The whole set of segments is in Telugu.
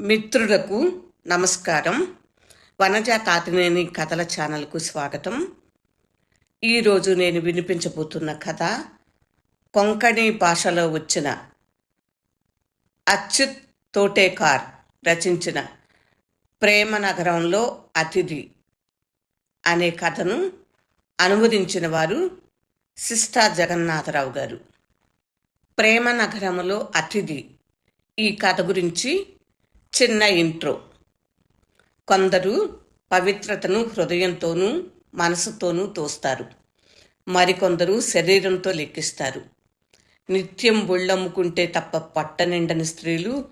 మిత్రులకు నమస్కారం. వనజ కాతినేని కథల ఛానల్కు స్వాగతం. ఈరోజు నేను వినిపించబోతున్న కథ కొంకణి భాషలో వచ్చిన అచ్యుత్ తోటేకార్ రచించిన ప్రేమ నగరంలో అతిథి అనే కథను అనువదించిన వారు సిస్టా జగన్నాథరావు గారు. ప్రేమ నగరంలో అతిథి ఈ కథ గురించి చిన్న ఇంట్రో. కొందరు పవిత్రతను హృదయంతోనూ మనసుతోనూ తోస్తారు. మరికొందరు శరీరంతో లెక్కిస్తారు. నిత్యం బుళ్ళమ్ముకుంటే తప్ప పట్టనిండని స్త్రీలు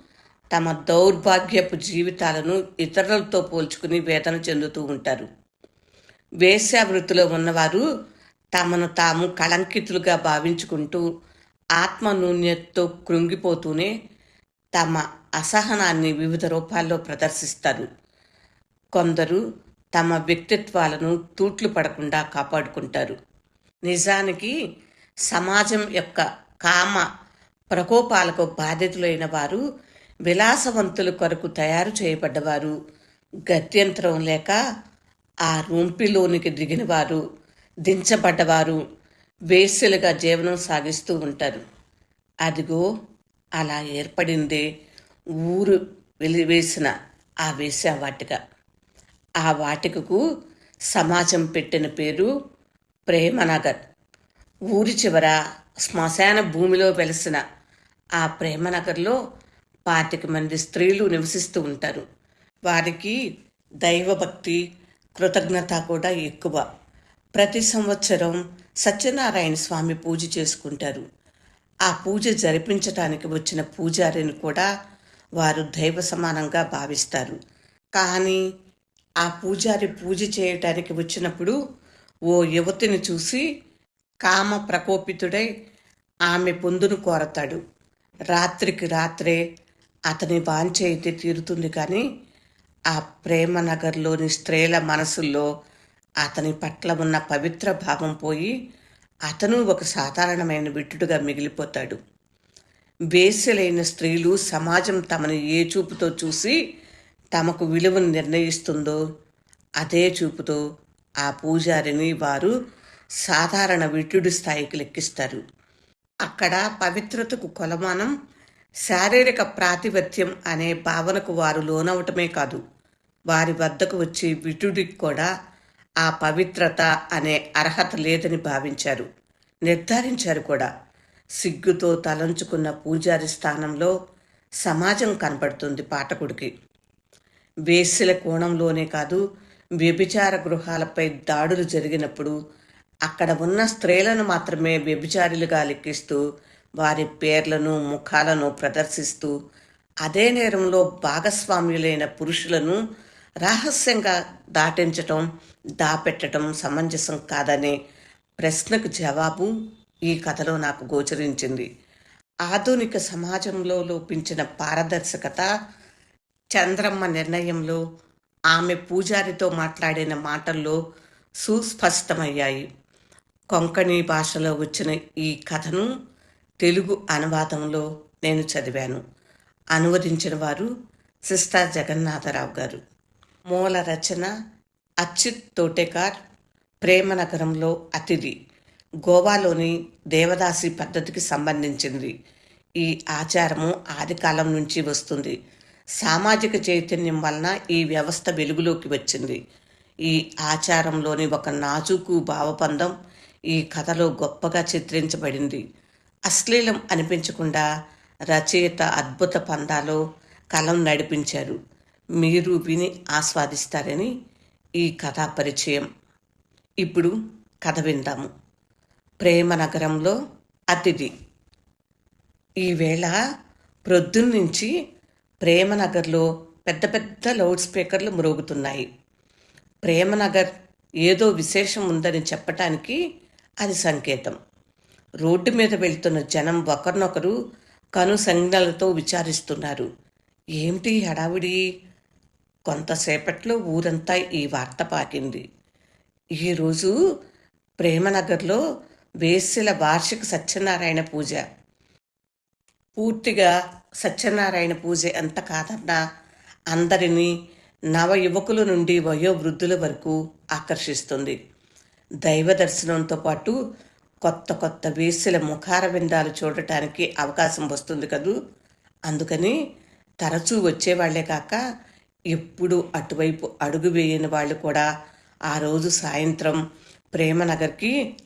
తమ దౌర్భాగ్యపు జీవితాలను ఇతరులతో పోల్చుకుని వేదన చెందుతూ ఉంటారు. వేశ్యావృత్తిలో ఉన్నవారు తమను తాము కళంకితులుగా భావించుకుంటూ ఆత్మనూన్యతతో కృంగిపోతూనే తమ అసహనాన్ని వివిధ రూపాల్లో ప్రదర్శిస్తారు. కొందరు తమ వ్యక్తిత్వాలను తూట్లు పడకుండా కాపాడుకుంటారు. నిజానికి సమాజం యొక్క కామ ప్రకోపాలకు బాధితులైన వారు విలాసవంతుల కొరకు తయారు చేయబడ్డవారు. గత్యంతరం లేక ఆ రూంపిలోనికి దిగిన వారు దించబడ్డవారు వేశ్యలుగా జీవనం సాగిస్తూ ఉంటారు. అదిగో అలా ఏర్పడింది ఊరు వెలివేసిన ఆ వేశ్య వాటిక. ఆ వాటికకు సమాజం పెట్టిన పేరు ప్రేమనగర్. ఊరి చివర శ్మశాన భూమిలో వెలసిన ఆ ప్రేమనగర్లో పాతిక మంది స్త్రీలు నివసిస్తూ ఉంటారు. వారికి దైవభక్తి కృతజ్ఞత కూడా ఎక్కువ. ప్రతి సంవత్సరం సత్యనారాయణ స్వామి పూజ చేసుకుంటారు. ఆ పూజ జరిపించటానికి వచ్చిన పూజారిని కూడా వారు దైవ సమానంగా భావిస్తారు. కానీ ఆ పూజారి పూజ చేయటానికి వచ్చినప్పుడు ఓ యువతిని చూసి కామ ప్రకోపితుడై ఆమె పొందును కోరతాడు. రాత్రికి రాత్రే అతని వాంఛ అయితే తీరుతుంది కానీ ఆ ప్రేమ నగర్లోని స్త్రీల మనసుల్లో అతని పట్ల ఉన్న పవిత్ర భావం పోయి అతను ఒక సాధారణమైన విట్టుడుగా మిగిలిపోతాడు. బేసలైన స్త్రీలు సమాజం తమను ఏ చూపుతో చూసి తమకు విలువను నిర్ణయిస్తుందో అదే చూపుతో ఆ పూజారిని వారు సాధారణ విట్టుడి స్థాయికి లెక్కిస్తారు. అక్కడ పవిత్రతకు కొలమానం శారీరక ప్రాతిపత్యం అనే భావనకు వారు లోనవటమే కాదు. వారి వద్దకు వచ్చే విటుడికి కూడా ఆ పవిత్రత అనే అర్హత లేదని భావించారు. నిర్ధారించారు కూడా. సిగ్గుతో తలంచుకున్న పూజారి స్థానంలో సమాజం కనబడుతుంది పాఠకుడికి. వేశ్యల కోణంలోనే కాదు వ్యభిచార గృహాలపై దాడులు జరిగినప్పుడు అక్కడ ఉన్న స్త్రీలను మాత్రమే వ్యభిచారులుగా లెక్కిస్తూ వారి పేర్లను ముఖాలను ప్రదర్శిస్తూ అదే నేరంలో భాగస్వామ్యులైన పురుషులను రహస్యంగా దాటించటం దాపెట్టడం సమంజసం కాదనే ప్రశ్నకు జవాబు ఈ కథలో నాకు గోచరించింది. ఆధునిక సమాజంలో లోపించిన పారదర్శకత చంద్రమ్మ నిర్ణయంలో ఆమె పూజారితో మాట్లాడిన మాటల్లో సుస్పష్టమయ్యాయి. కొంకణి భాషలో వచ్చిన ఈ కథను తెలుగు అనువాదంలో నేను చదివాను. అనువదించిన వారు సిస్టర్ జగన్నాథరావు గారు. మూల రచన అచ్యుత్ తోటేకార్ ప్రేమనగరంలో అతిథి. గోవాలోని దేవదాసి పద్ధతికి సంబంధించింది. ఈ ఆచారము ఆదికాలం నుంచి వస్తుంది. సామాజిక చైతన్యం వలన ఈ వ్యవస్థ వెలుగులోకి వచ్చింది. ఈ ఆచారంలోని ఒక నాజుకు భావబంధం ఈ కథలో గొప్పగా చిత్రించబడింది. అశ్లీలం అనిపించకుండా రచయిత అద్భుత పందాలో కలం నడిపించారు. మీరు విని ఆస్వాదిస్తారని ఈ కథా పరిచయం. ఇప్పుడు కథ విందాము. ప్రేమ నగరంలో అతిథి. ఈవేళ ప్రొద్దున్నుంచి ప్రేమనగర్లో పెద్ద పెద్ద లౌడ్ స్పీకర్లు మురుగుతున్నాయి. ప్రేమనగర్ ఏదో విశేషం ఉందని చెప్పటానికి అది సంకేతం. రోడ్డు మీద వెళ్తున్న జనం ఒకరినొకరు కను సంజ్ఞలతో విచారిస్తున్నారు. ఏమిటి హడావిడి? కొంతసేపట్లో ఊరంతా ఈ వార్త పాకింది. ఈరోజు ప్రేమనగర్లో వేశ్యల వార్షిక సత్యనారాయణ పూజ. పూర్తిగా సత్యనారాయణ పూజ ఎంత కాదన్నా అందరినీ నవ యువకుల నుండి వయోవృద్ధుల వరకు ఆకర్షిస్తుంది. దైవ దర్శనంతో పాటు కొత్త కొత్త వేసుల ముఖార విందాలు చూడటానికి అవకాశం వస్తుంది కదూ? అందుకని తరచూ వచ్చేవాళ్ళే కాక ఎప్పుడు అటువైపు అడుగు వేయని వాళ్ళు కూడా ఆ రోజు సాయంత్రం ప్రేమనగర్కి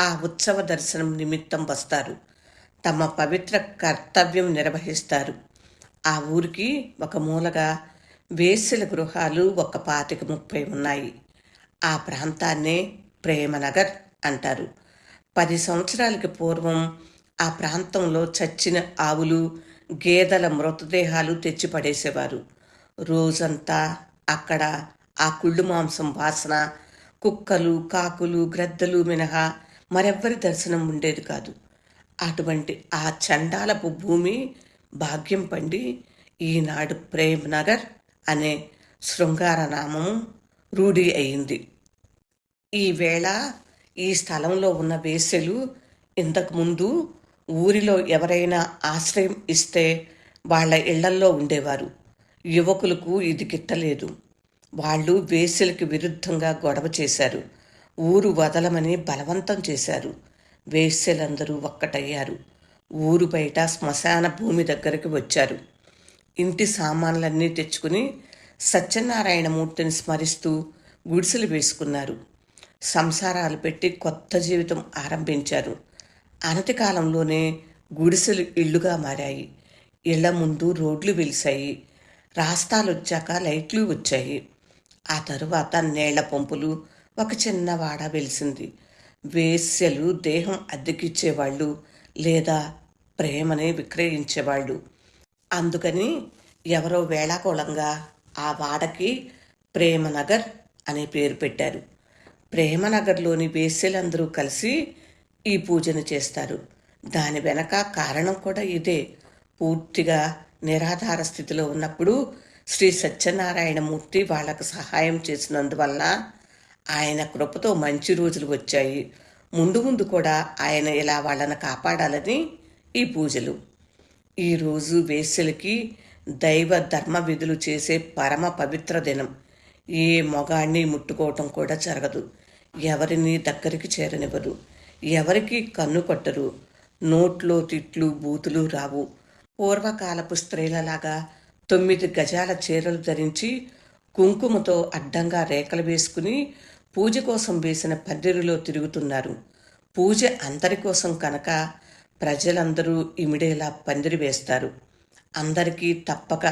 ఆ ఉత్సవ దర్శనం నిమిత్తం వస్తారు. తమ పవిత్ర కర్తవ్యం నిర్వహిస్తారు. ఆ ఊరికి ఒక మూలగా వేశ్యల గృహాలు ఒక పాతిక ముప్పై ఉన్నాయి. ఆ ప్రాంతాన్నే ప్రేమనగర్ అంటారు. పది సంవత్సరాలకి పూర్వం ఆ ప్రాంతంలో చచ్చిన ఆవులు గేదెల మృతదేహాలు తెచ్చి పడేసేవారు రోజంతా అక్కడ ఆ కుళ్ళు మాంసం వాసన కుక్కలు కాకులు గ్రద్దలు మినహా మరెవ్వరి దర్శనం ఉండేది కాదు. అటువంటి ఆ చండాలపు భూమి భాగ్యం పండి ఈనాడు ప్రేమ్ నగర్ అనే శృంగార నామం రూఢి అయింది. ఈవేళ ఈ స్థలంలో ఉన్న వేసెలు ఇంతకుముందు ఊరిలో ఎవరైనా ఆశ్రయం ఇస్తే వాళ్ళ ఇళ్ళల్లో ఉండేవారు. యువకులకు ఇది గిట్టలేదు. వాళ్ళు వేశ్యలకి విరుద్ధంగా గొడవ చేశారు. ఊరు వదలమని బలవంతం చేశారు. వేశ్యలందరూ ఒక్కటయ్యారు. ఊరు బయట శ్మశాన భూమి దగ్గరికి వచ్చారు. ఇంటి సామాన్లన్నీ తెచ్చుకుని సత్యనారాయణమూర్తిని స్మరిస్తూ గుడిసెలు వేసుకున్నారు. సంసారాలు పెట్టి కొత్త జీవితం ఆరంభించారు. అనతి కాలంలోనే గుడిసెలు ఇళ్ళుగా మారాయి. ఇళ్ళ ముందు రోడ్లు వెలిశాయి. రాస్తాలు వచ్చాక లైట్లు వచ్చాయి. ఆ తరువాత నీళ్ళ పంపులు ఒక చిన్న వాడ వెలిసింది. వేశ్యలు దేహం అద్దెకిచ్చేవాళ్ళు లేదా ప్రేమని విక్రయించేవాళ్ళు. అందుకని ఎవరో వేళాకోళంగా ఆ వాడకి ప్రేమనగర్ అనే పేరు పెట్టారు. ప్రేమనగర్లోని వేశ్యలందరూ కలిసి ఈ పూజను చేస్తారు. దాని వెనక కారణం కూడా ఇదే. పూర్తిగా నిరాధార స్థితిలో ఉన్నప్పుడు శ్రీ సత్యనారాయణమూర్తి వాళ్ళకు సహాయం చేసినందువల్ల ఆయన కృపతో మంచి రోజులు వచ్చాయి. ముందు ముందు కూడా ఆయన ఇలా వాళ్ళని కాపాడాలని ఈ పూజలు. ఈరోజు వేశ్యలకి దైవ ధర్మ విధులు చేసే పరమ పవిత్ర దినం. ఏ మొగాన్ని ముట్టుకోవటం కూడా జరగదు. ఎవరిని దగ్గరికి చేరనివ్వరు ఎవరికి కన్ను కొట్టరు. నోట్లో తిట్లు బూతులు రావు. పూర్వకాలపు స్త్రీలలాగా తొమ్మిది గజాల చీరలు ధరించి కుంకుమతో అడ్డంగా రేఖలు వేసుకుని పూజ కోసం వేసిన పందిరిలో తిరుగుతున్నారు. పూజ అందరి కోసం కనుక ప్రజలందరూ ఇమిడేలా పందిరి వేస్తారు. అందరికీ తప్పక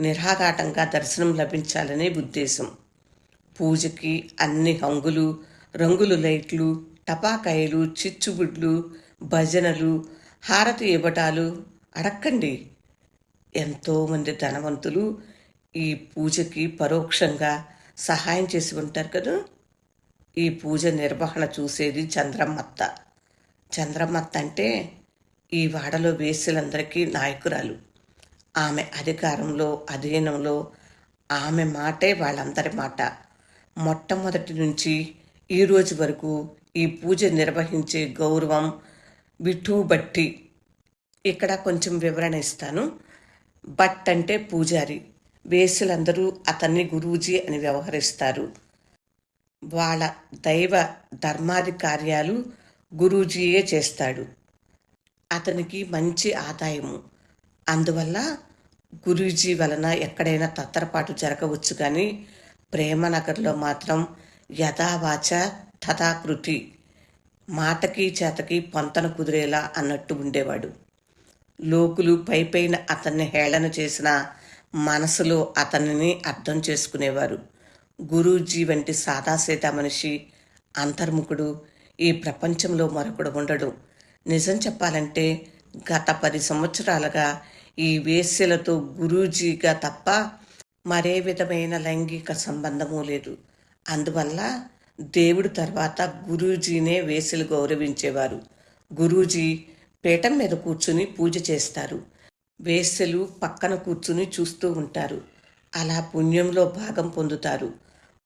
నిరాఘాటంగా దర్శనం లభించాలనే ఉద్దేశం. పూజకి అన్ని హంగులు రంగులు లైట్లు టపాకాయలు చిచ్చుబుడ్లు భజనలు హారతి ఇవ్వటాలు అడక్కండి. ఎంతోమంది ధనవంతులు ఈ పూజకి పరోక్షంగా సహాయం చేసి ఉంటారు కదా. ఈ పూజ నిర్వహణ చూసేది చంద్రమ్మత్త చంద్రమ్మత్త అంటే ఈ వాడలో వేసులందరికీ నాయకురాలు. ఆమె అధికారంలో అధీనంలో ఆమె మాటే వాళ్ళందరి మాట. మొట్టమొదటి నుంచి ఈ రోజు వరకు ఈ పూజ నిర్వహించే గౌరవం విఠూబట్టి బట్టి ఇక్కడ కొంచెం వివరణ ఇస్తాను. భట్ అంటే పూజారి. వేసులందరూ అతన్ని గురూజీ అని వ్యవహరిస్తారు. వాళ్ళ దైవ ధర్మాది కార్యాలు గురూజీయే చేస్తాడు. అతనికి మంచి ఆదాయము. అందువల్ల గురూజీ వలన ఎక్కడైనా తత్తరపాటు జరగవచ్చు కానీ ప్రేమనగర్లో మాత్రం యథావాచ తథాకృతి. మాటకి చేతకి పొంతన కుదిరేలా అన్నట్టు ఉండేవాడు. లోకులు పైపైన అతన్ని హేళన చేసిన మనసులో అతనిని అర్థం చేసుకునేవారు. గురూజీ వంటి సాదాసీదా మనిషి అంతర్ముఖుడు ఈ ప్రపంచంలో మరొకడు ఉండడు. నిజం చెప్పాలంటే గత పది సంవత్సరాలుగా ఈ వేశ్యలతో గురూజీగా తప్ప మరే విధమైన లైంగిక సంబంధము లేదు. అందువల్ల దేవుడు తర్వాత గురూజీనే వేసులు గౌరవించేవారు. గురూజీ పీఠం మీద కూర్చుని పూజ చేస్తారు. వేశ్యలు పక్కన కూర్చుని చూస్తూ ఉంటారు. అలా పుణ్యంలో భాగం పొందుతారు.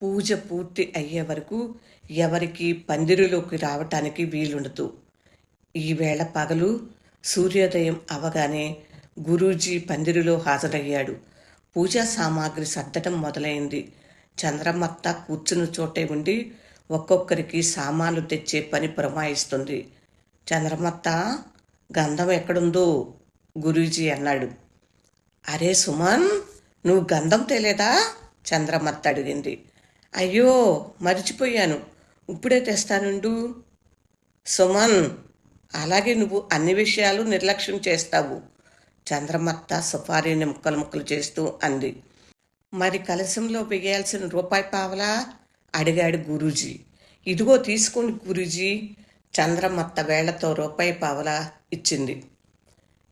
పూజ పూర్తి అయ్యే వరకు ఎవరికి పందిరిలోకి రావటానికి వీలుండదు. ఈవేళ పగలు సూర్యోదయం అవగానే గురూజీ పందిరిలో హాజరయ్యాడు. పూజా సామాగ్రి సర్దటం మొదలైంది. చంద్రమత్త కూర్చున్న చోటే ఉండి ఒక్కొక్కరికి సామాన్లు తెచ్చే పని పురమాయిస్తుంది. చంద్రమత్త గంధం ఎక్కడుందో గురూజీ అన్నాడు. అరే సుమన్ నువ్వు గంధం తేలేదా? చంద్రమత్త అడిగింది. అయ్యో మర్చిపోయాను. ఇప్పుడే తెస్తానుండు. సుమన్ అలాగే నువ్వు అన్ని విషయాలు నిర్లక్ష్యం చేస్తావు. చంద్రమత్త సుపారీని ముక్కలు ముక్కలు చేస్తూ అంది. మరి కలశంలో వేయాల్సిన రూపాయి పావలా? అడిగాడు గురూజీ. ఇదిగో తీసుకోండి గురూజీ. చంద్రమత్త వేళ్ళతో రూపాయి పావలా ఇచ్చింది.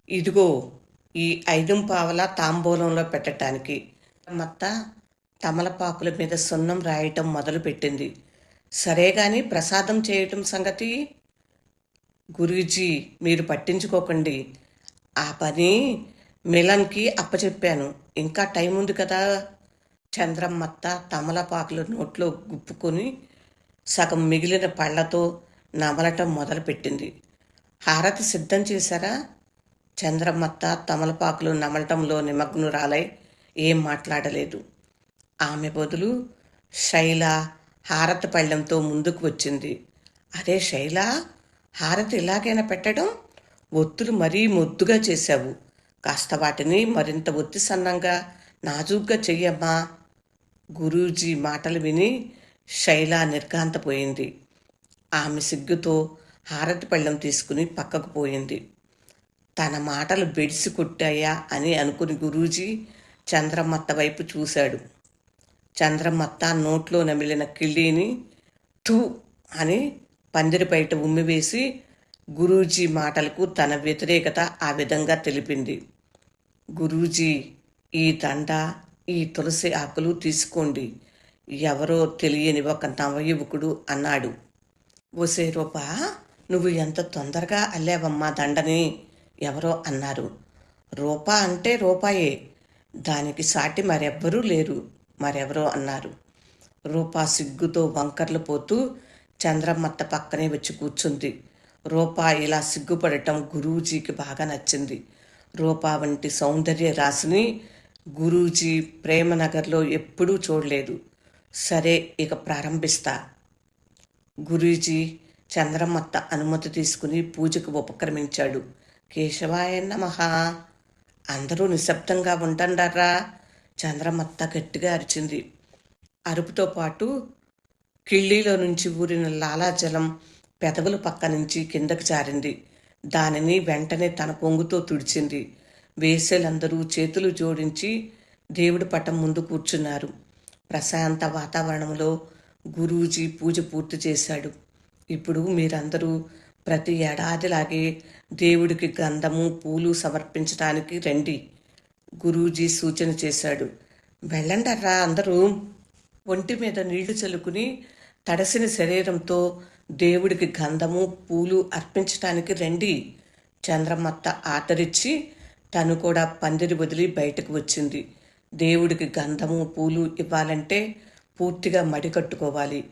ఇదిగో ఈ ఐదు పావల తాంబూలంలో పెట్టడానికి మత్త తమలపాకుల మీద సున్నం రాయటం మొదలుపెట్టింది. సరే గాని ప్రసాదం చేయటం సంగతి? గురూజీ మీరు పట్టించుకోకండి. ఆ పని మిలన్కి అప్పచెప్పాను. ఇంకా టైం ఉంది కదా? చంద్రమ్మత్త తమలపాకులు నోట్లో గుప్పుకొని సగం మిగిలిన పళ్ళతో నమలటం మొదలుపెట్టింది. హారతి సిద్ధం చేశారా? చంద్రమత్త తమలపాకులు నమలటంలో నిమగ్నురాలై ఏం మాట్లాడలేదు. ఆమె బదులు శైల హారతి పళ్ళెంతో ముందుకు వచ్చింది. అరే శైల హారతి ఇలాగైనా పెట్టడం? ఒత్తులు మరీ మొద్దుగా చేశావు. కాస్త వాటిని మరింత ఒత్తి సన్నంగా నాజూగ్గా చెయ్యమ్మా. గురూజీ మాటలు విని శైల నిర్గాంతపోయింది ఆమె సిగ్గుతో హారతి పళ్ళెం తీసుకుని పక్కకు పోయింది. తన మాటలు బెడిసి కొట్టాయా అని అనుకుని గురూజీ చంద్రమత్త వైపు చూశాడు. చంద్రమత్త నోట్లో నమిలిన కిళ్ళీని థూ అని పందిరి బయట ఉమ్మివేసి గురూజీ మాటలకు తన వ్యతిరేకత ఆ విధంగా తెలిపింది. గురూజీ ఈ దండ ఈ తులసి ఆకులు తీసుకోండి. ఎవరో తెలియని ఒక నవయువకుడు అన్నాడు. ఓసే రూపా నువ్వు ఎంత తొందరగా అల్లావమ్మా దండని ఎవరో అన్నారు. రూపా అంటే రూపాయే. దానికి సాటి మరెవ్వరూ లేరు మరెవరో అన్నారు. రూపా సిగ్గుతో వంకర్లు పోతూ చంద్రమ్మత్త పక్కనే వచ్చి కూర్చుంది. రూపా ఇలా సిగ్గుపడటం గురూజీకి బాగా నచ్చింది. రూపా వంటి సౌందర్య రాశిని గురూజీ ప్రేమనగర్లో ఎప్పుడూ చూడలేదు. సరే ఇక ప్రారంభిస్తా. గురూజీ చంద్రమత్త అనుమతి తీసుకుని పూజకు ఉపక్రమించాడు. కేశవాయ నమః. అందరూ నిశ్శబ్దంగా ఉండండారా చంద్రమత్త గట్టిగా అరిచింది. అరుపుతో పాటు కిళ్ళీలో నుంచి ఊరిన లాలాజలం పెదవుల పక్క నుంచి కిందకు జారింది. దానిని వెంటనే తన పొంగుతో తుడిచింది. వేసేలందరూ చేతులు జోడించి దేవుడి పటం ముందు కూర్చున్నారు. ప్రశాంత వాతావరణంలో గురూజీ పూజ పూర్తి చేశాడు. ఇప్పుడు మీరందరూ ప్రతి ఏడాదిలాగే దేవుడికి గంధము పూలు సమర్పించడానికి రండి గురూజీ సూచన చేశాడు. వెళ్ళండర్రా అందరూ. ఒంటి మీద నీళ్ళు చల్లుకుని తడసిన శరీరంతో దేవుడికి గంధము పూలు అర్పించటానికి రండి. చంద్రమత్త ఆదరించి తను కూడా పందిరి వదిలి బయటకు వచ్చింది. దేవుడికి గంధము పూలు ఇవ్వాలంటే పూర్తిగా మడి కట్టుకోవాలి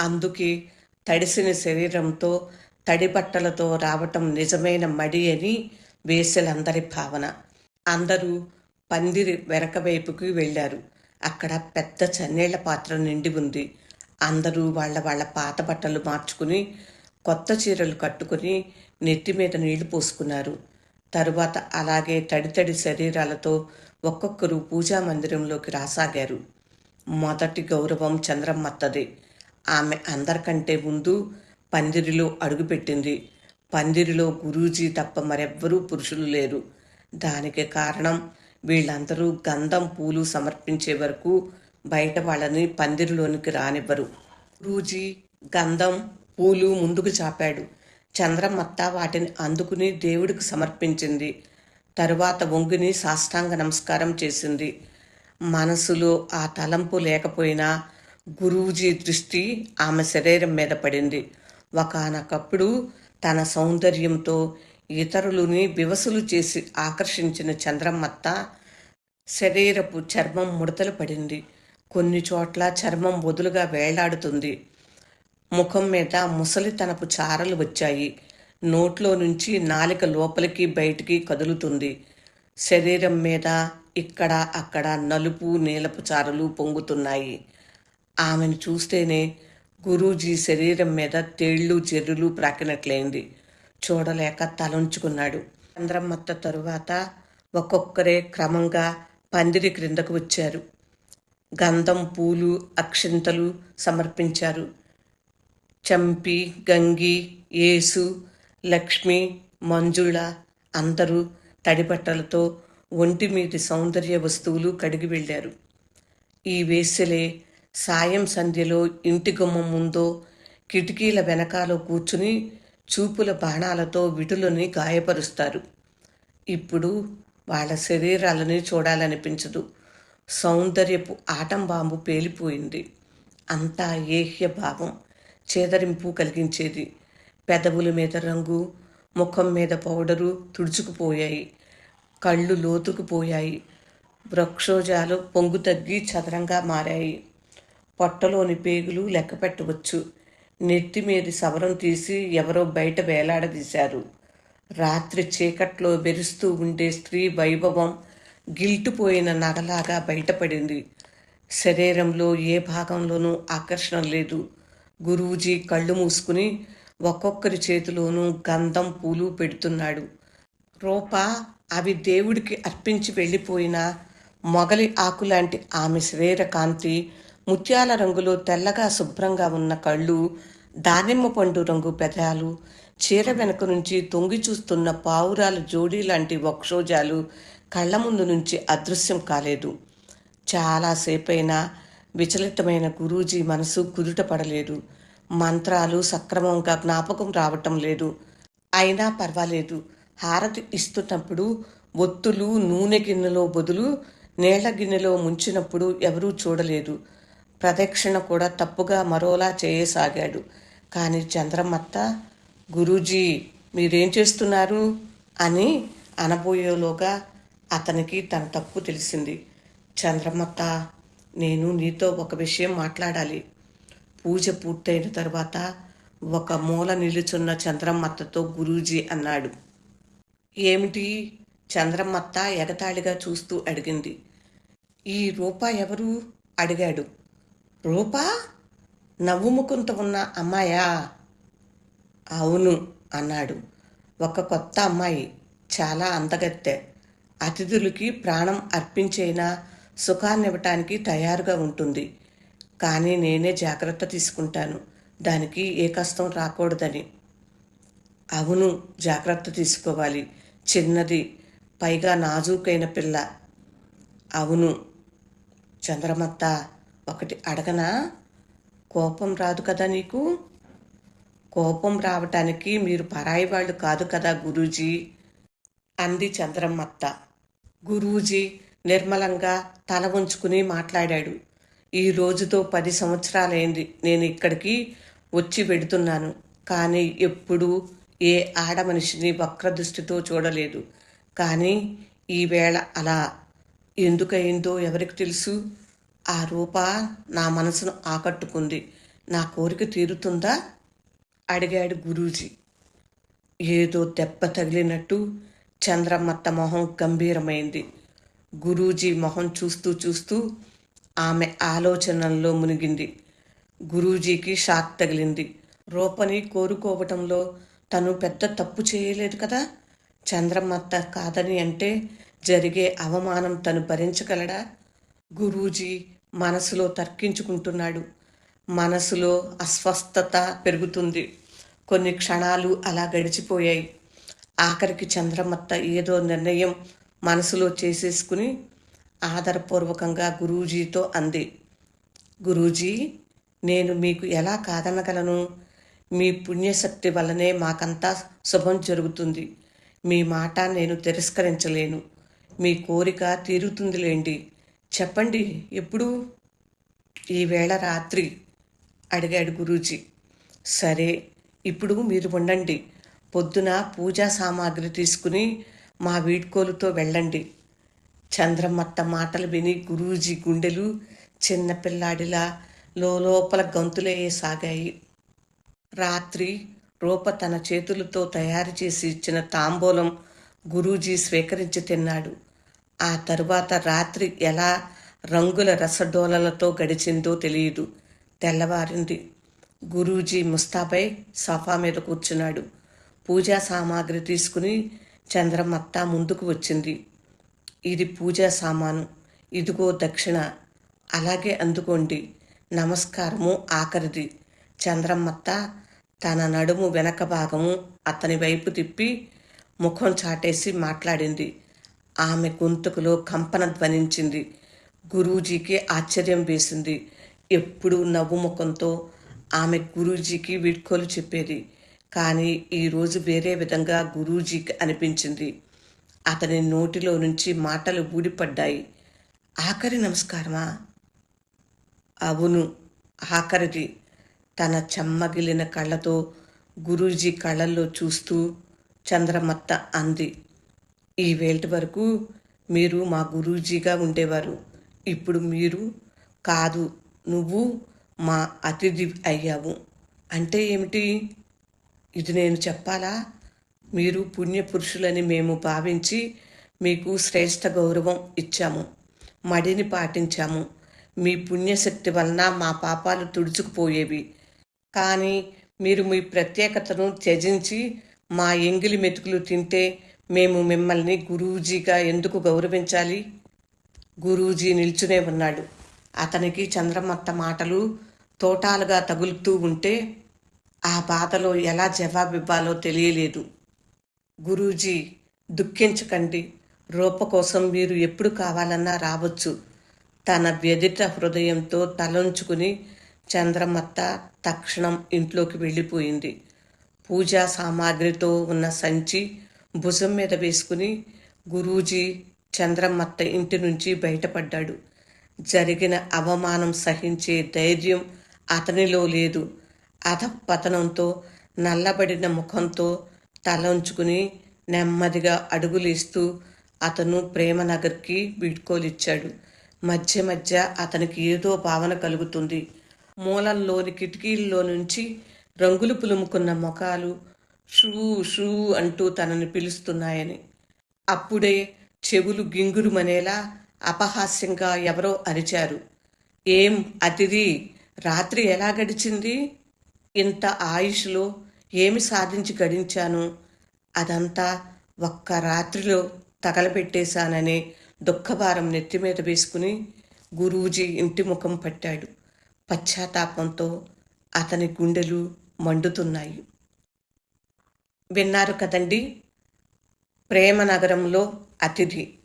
అందుకే తడిసిన శరీరంతో తడి బట్టలతో రావటం నిజమైన మడి అని వేసలందరి భావన. అందరూ పందిరి వెనక వైపుకి వెళ్ళారు. అక్కడ పెద్ద చన్నీళ్ళ పాత్ర నిండి ఉంది. అందరూ వాళ్ళ వాళ్ళ పాత బట్టలు మార్చుకుని కొత్త చీరలు కట్టుకుని నెత్తి మీద నీళ్ళు పోసుకున్నారు. తరువాత అలాగే తడితడి శరీరాలతో ఒక్కొక్కరు పూజా మందిరంలోకి రాసాగారు. మొదటి గౌరవం చంద్రమ్మత్తది. ఆమె అందరికంటే ముందు పందిరిలో అడుగుపెట్టింది. పందిరిలో గురూజీ తప్ప మరెవ్వరూ పురుషులు లేరు. దానికి కారణం వీళ్ళందరూ గంధం పూలు సమర్పించే వరకు బయట వాళ్ళని పందిరిలోనికి రానివ్వరు. గురూజీ గంధం పూలు ముందుకు చాపాడు. చంద్రమత్త వాటిని అందుకుని దేవుడికి సమర్పించింది. తరువాత వంగుని సాష్టాంగ నమస్కారం చేసింది. మనసులో ఆ తలంపు లేకపోయినా గురూజీ దృష్టి ఆమె శరీరం మీద పడింది. ఒకనకప్పుడు తన సౌందర్యంతో ఇతరులని వివసులు చేసి ఆకర్షించిన చంద్రమ్మత్త శరీరపు చర్మం ముడతలు పడింది. కొన్ని చోట్ల చర్మం వదులుగా వేలాడుతుంది. ముఖం మీద ముసలితనపు చారలు వచ్చాయి. నోట్లో నుంచి నాలిక లోపలికి బయటికి కదులుతుంది. శరీరం మీద ఇక్కడ అక్కడ నలుపు నీలపు చారలు పొంగుతున్నాయి. ఆమెను చూస్తేనే గురూజీ శరీరం మీద తేళ్ళు చెర్రులు ప్రాకినట్లయింది. చూడలేక తలంచుకున్నాడు. చంద్రమ్మత్త తరువాత ఒక్కొక్కరే క్రమంగా పందిరి క్రిందకు వచ్చారు. గంధం పూలు అక్షింతలు సమర్పించారు. చంపి గంగి యేసు లక్ష్మి మంజుళ అందరూ తడిబట్టలతో ఒంటిమీటి సౌందర్య వస్తువులు కడిగి వెళ్ళారు. ఈ వేసెలే సాయం సంధ్యలో ఇంటి గుమ్మం ముందో కిటికీల వెనకాలో కూర్చుని చూపుల బాణాలతో విటులని గాయపరుస్తారు. ఇప్పుడు వాళ్ళ శరీరాలని చూడాలనిపించదు. సౌందర్యపు ఆటం బాంబు పేలిపోయింది. అంతా ఏహ్య భావం చేదరింపు కలిగించేది. పెదవుల మీద రంగు ముఖం మీద పౌడరు తుడుచుకుపోయాయి. కళ్ళు లోతుకుపోయాయి వృక్షోజాలు పొంగు తగ్గి చదరంగా మారాయి. పొట్టలోని పేగులు లెక్క పెట్టవచ్చు నెత్తి మీద సవరం తీసి ఎవరో బయట వేలాడదీశారు. రాత్రి చీకట్లో బెరుస్తూ ఉండే స్త్రీ వైభవం గిల్టుపోయిన నగలాగా బయటపడింది. శరీరంలో ఏ భాగంలోనూ ఆకర్షణ లేదు. గురూజీ కళ్ళు మూసుకుని ఒక్కొక్కరి చేతిలోనూ గంధం పూలు పెడుతున్నాడు. రూప అవి దేవుడికి అర్పించి వెళ్ళిపోయిన మొగలి ఆకులాంటి ఆమె శరీర కాంతి ముత్యాల రంగులో తెల్లగా శుభ్రంగా ఉన్న కళ్ళు దానిమ్మ పండు రంగు పెదాలు చీర వెనక నుంచి తొంగి చూస్తున్న పావురాల జోడీ లాంటి వక్షోజాలు కళ్ళ ముందు నుంచి అదృశ్యం కాలేదు. చాలాసేపైనా విచలితమైన గురూజీ మనసు కుదుట పడలేదు. మంత్రాలు సక్రమంగా జ్ఞాపకం రావటం లేదు. అయినా పర్వాలేదు. హారతి ఇస్తున్నప్పుడు ఒత్తులు నూనె గిన్నెలో బదులు నీళ్ళ గిన్నెలో ముంచినప్పుడు ఎవరూ చూడలేదు. ప్రదక్షిణ కూడా తప్పుగా మరోలా చేయసాగాడు. కానీ చంద్రమత్త గురూజీ మీరేం చేస్తున్నారు? అని అనబోయేలోగా అతనికి తన తప్పు తెలిసింది. చంద్రమత్త నేను నీతో ఒక విషయం మాట్లాడాలి. పూజ పూర్తయిన తర్వాత ఒక మూల నిలుచున్న చంద్రమత్తతో గురూజీ అన్నాడు. ఏమిటి? చంద్రమత్త ఎగతాళిగా చూస్తూ అడిగింది. ఈ రూప ఎవరు? అడిగాడు. రూపా? నవ్వుముకుంత ఉన్న అమ్మాయా? అవును అన్నాడు. ఒక కొత్త అమ్మాయి చాలా అందగత్తె. అతిథులకి ప్రాణం అర్పించైనా సుఖాన్నివ్వటానికి తయారుగా ఉంటుంది. కానీ నేనే జాగ్రత్త తీసుకుంటాను. దానికి ఏ కష్టం రాకూడదని. అవును జాగ్రత్త తీసుకోవాలి. చిన్నది పైగా నాజూకైన పిల్ల. అవును చంద్రమత్త ఒకటి అడగనా? కోపం రాదు కదా నీకు? కోపం రావటానికి మీరు పరాయి వాళ్ళు కాదు కదా గురూజీ? అంది చంద్రమత్త. గురూజీ నిర్మలంగా తల ఉంచుకుని మాట్లాడాడు. ఈ రోజుతో పది సంవత్సరాలైంది నేను ఇక్కడికి వచ్చి వెడుతున్నాను కానీ ఎప్పుడూ ఏ ఆడ మనిషిని వక్రదృష్టితో చూడలేదు. కానీ ఈవేళ అలా. ఎందుకయిందో ఎవరికి తెలుసు? ఆ రూప నా మనసును ఆకట్టుకుంది. నా కోరిక తీరుతుందా? అడిగాడు గురూజీ. ఏదో దెబ్బ తగిలినట్టు చంద్రమత్త మొహం గంభీరమైంది. గురూజీ మొహం చూస్తూ చూస్తూ ఆమె ఆలోచనల్లో మునిగింది. గురూజీకి షాక్ తగిలింది. రూపని కోరుకోవటంలో తను పెద్ద తప్పు చేయలేదు కదా? చంద్రమత్త కాదని అంటే జరిగే అవమానం తను భరించగలడా? గురూజీ మనసులో తర్కించుకుంటున్నాడు. మనసులో అస్వస్థత పెరుగుతుంది. కొన్ని క్షణాలు అలా గడిచిపోయాయి. ఆఖరికి చంద్రమత్త ఏదో నిర్ణయం మనసులో చేసేసుకుని ఆదరపూర్వకంగా గురూజీతో అంది. గురూజీ నేను మీకు ఎలా కాదనగలను? మీ పుణ్యశక్తి వల్లనే మాకంతా శుభం జరుగుతుంది. మీ మాట నేను తిరస్కరించలేను. మీ కోరిక తీరుతుందిలేండి. చెప్పండి ఎప్పుడు? ఈవేళ రాత్రి అడిగాడు గురూజీ. సరే ఇప్పుడు మీరు ఉండండి. పొద్దున పూజా సామాగ్రి తీసుకుని మా వీడ్కోలుతో వెళ్ళండి. చంద్రమత్త మాటలు విని గురూజీ గుండెలు చిన్నపిల్లాడిలా లోపల గంతులేయసాగాయి రాత్రి రూప తన చేతులతో తయారు చేసి ఇచ్చిన తాంబూలం గురూజీ స్వీకరించి తిన్నాడు. ఆ తరువాత రాత్రి ఎలా రంగుల రసడోలలతో గడిచిందో తెలియదు. తెల్లవారింది గురూజీ ముస్తాపై సోఫా మీద కూర్చున్నాడు. పూజా సామాగ్రి తీసుకుని చంద్రమత్త ముందుకు వచ్చింది. ఇది పూజా సామాను. ఇదిగో దక్షిణ. అలాగే అందుకోండి. నమస్కారము ఆఖరిది. చంద్రమత్త తన నడుము వెనక భాగము అతని వైపు తిప్పి ముఖం చాటేసి మాట్లాడింది. ఆమె గొంతుకులో కంపన ధ్వనించింది. గురూజీకి ఆశ్చర్యం వేసింది. ఎప్పుడూ నవ్వు ముఖంతో ఆమె గురూజీకి వీడ్కోలు చెప్పేది. కానీ ఈరోజు వేరే విధంగా గురూజీకి అనిపించింది. అతని నోటిలో నుంచి మాటలు ఊడిపడ్డాయి. ఆఖరి నమస్కారమా? అవును ఆఖరిది. తన చెమ్మగిలిన కళ్ళతో గురూజీ కళ్ళల్లో చూస్తూ చంద్రమత్త అంది ఈ వేల్టి వరకు మీరు మా గురూజీగా ఉండేవారు. ఇప్పుడు మీరు కాదు నువ్వు మా అతిథి అయ్యావు. అంటే ఏమిటి? ఇది నేను చెప్పాలా? మీరు పుణ్యపురుషులని మేము భావించి మీకు శ్రేష్ఠ గౌరవం ఇచ్చాము మడిని పాటించాము. మీ పుణ్యశక్తి వలన మా పాపాలు తుడుచుకుపోయేవి. కానీ మీరు మీ ప్రత్యేకతను త్యజించి మా ఎంగిలి మెతుకులు తింటే మేము మిమ్మల్ని గురూజీగా ఎందుకు గౌరవించాలి? గురూజీ నిల్చునే ఉన్నాడు. అతనికి చంద్రమత్త మాటలు తోటాలుగా తగులుతూ ఉంటే ఆ బాధలో ఎలా జవాబివ్వాలో తెలియలేదు. గురూజీ దుఃఖించకండి. రూప కోసం మీరు ఎప్పుడు కావాలన్నా రావచ్చు. తన వ్యధిత హృదయంతో తలంచుకుని చంద్రమత్త తక్షణం ఇంట్లోకి వెళ్ళిపోయింది. పూజా సామాగ్రితో ఉన్న సంచి భుజం మీద వేసుకుని గురూజీ చంద్రమత్త ఇంటి నుంచి బయటపడ్డాడు. జరిగిన అవమానం సహించే ధైర్యం అతనిలో లేదు. అధపతనంతో నల్లబడిన ముఖంతో తలంచుకుని నెమ్మదిగా అడుగులేస్తూ అతను ప్రేమనగర్కి వీడ్కోలిచ్చాడు. మధ్య మధ్య అతనికి ఏదో భావన కలుగుతుంది. మూలల్లోని కిటికీల్లో నుంచి రంగులు పులుముకున్న ముఖాలు షూ షూ అంటూ తనని పిలుస్తున్నాయని. అప్పుడే చెవులు గింగురుమనేలా అపహాస్యంగా ఎవరో అరిచారు. ఏం అతిథి రాత్రి ఎలా గడిచింది? ఇంత ఆయుష్లో ఏమి సాధించి గడించాను? అదంతా ఒక్క రాత్రిలో తగలపెట్టేశాననే దుఃఖభారం నెత్తి మీద వేసుకుని గురూజీ ఇంటి ముఖం పట్టాడు. పశ్చాత్తాపంతో అతని గుండెలు మండుతున్నాయి. విన్నారు కదండి? ప్రేమ నగరంలో అతిథి.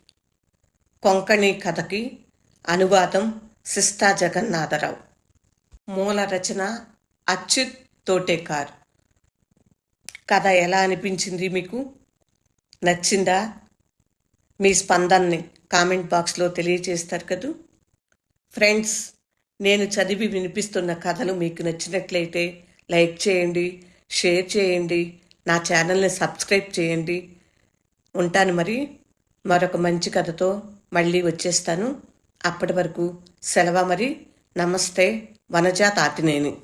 కొంకణి కథకి అనువాదం సిస్తా జగన్నాథరావు. మూల రచన అచ్యుత్ తోటేకార్. కథ ఎలా అనిపించింది మీకు? నచ్చిందా? మీ స్పందనని కామెంట్ బాక్స్లో తెలియజేస్తారు కదూ? ఫ్రెండ్స్ నేను చదివి వినిపిస్తున్న కథలు మీకు నచ్చినట్లయితే లైక్ చేయండి షేర్ చేయండి నా ఛానల్ని సబ్స్క్రైబ్ చేయండి. ఉంటాను మరి. మరొక మంచి కథతో మళ్ళీ వచ్చేస్తాను. అప్పటి వరకు సెలవు మరి. నమస్తే. వనజాత ఆతినేని